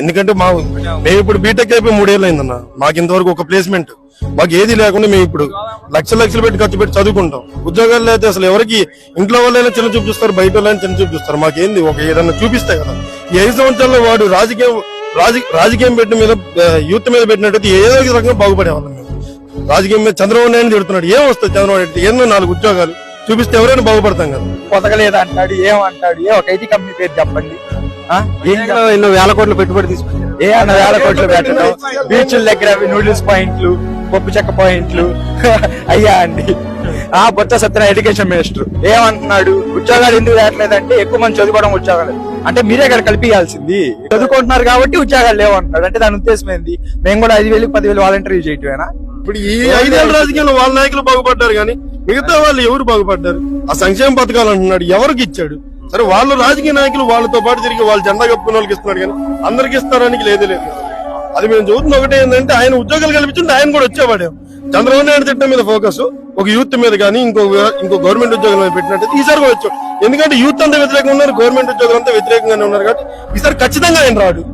ఎందుకంటే మా మేము ఇప్పుడు బీటెక్ అయిపోయి మూడేళ్ళు అయిందన్న మాకు ఇంతవరకు ఒక ప్లేస్మెంట్ మాకు ఏది లేకుండా మేము ఇప్పుడు లక్షల లక్షలు పెట్టి ఖర్చు పెట్టి చదువుకుంటాం. ఉద్యోగాలు అయితే అసలు ఎవరికి ఇంట్లో వాళ్ళైనా చిన్న చూపిస్తారు బయట వాళ్ళైనా చిన్న చూపిస్తారు మాకేంది ఒక ఏదైనా చూపిస్తే కదా. ఈ ఐదు సంవత్సరాల్లో వాడు రాజకీయం రాజకీయం పెట్టిన మీద యూత్ మీద పెట్టినట్టయితే ఏదో ఒక రకంగా బాగుపడేవాళ్ళం మేము. రాజకీయం మీద చంద్రబాబు నాయుడు తిడుతున్నాడు. ఏం వస్తుంది చంద్రబాబు నాయుడు? ఎన్నో నాలుగు ఉద్యోగాలు. చూపిస్తే ఎవరైనా బాగుపడతాం కదా. పొదగలేదు అంటాడు ఏమంటాడు? ఏ ఒక ఐటీ కంపెనీ పేరు చెప్పండి. ఎన్నో వేల కోట్ల పెట్టుబడి తీసుకొచ్చారు. ఏ అన్న వేల కోట్లు పెట్టడం? బీచ్ల దగ్గర నూడిల్స్ పాయింట్లు పప్పు చెక్క పాయింట్లు. అయ్యా అండి. ఆ బొత్స సత్యన ఎడ్యుకేషన్ మినిస్టర్. ఏమంటున్నాడు? ఉద్యోగాలు ఎందుకు రావట్లేదంటే ఎక్కువ మంది చదువుకోవడం ఉద్యోగాలు. అంటే మీరే ఇక్కడ కల్పించాల్సింది. చదువుకుంటున్నారు కాబట్టి ఉద్యోగాలు లేవంటున్నాడు. అంటే దాని ఉద్దేశం ఏంది? మేము కూడా ఐదు వేలు పదివేలు వాలంటీర్ చేయటమేనా? ఇప్పుడు ఈ ఐదేళ్ళ రాజకీయంలో వాళ్ళ నాయకులు బాగుపడ్డారు కానీ మిగతా వాళ్ళు ఎవరు బాగుపడ్డారు? ఆ సంక్షేమ పథకాలు అంటున్నాడు ఎవరికి ఇచ్చాడు? సరే వాళ్ళు రాజకీయ నాయకులు వాళ్ళతో పాటు తిరిగి వాళ్ళు జెండా కప్పుకున్న వాళ్ళకి ఇస్తున్నాడు కానీ అందరికి ఇస్తారానికి లేదే లేదు. అది మేము చూస్తున్న ఒకటి ఏంటంటే ఆయన ఉద్యోగాలు కల్పించుంటే ఆయన కూడా వచ్చేవాడే. చంద్రబాబు నాయుడు తిట్టం మీద ఫోకస్ ఒక యూత్ మీద కానీ ఇంకో ఇంకో గవర్నమెంట్ ఉద్యోగం మీద పెట్టినట్టు ఈసారి కూడా వచ్చాడు ఎందుకంటే యూత్ అంతా వ్యతిరేకంగా ఉన్నారు గవర్నమెంట్ ఉద్యోగులు అంతా వ్యతిరేకంగానే ఉన్నారు కాబట్టి ఈసారి ఖచ్చితంగా ఆయన రాడు.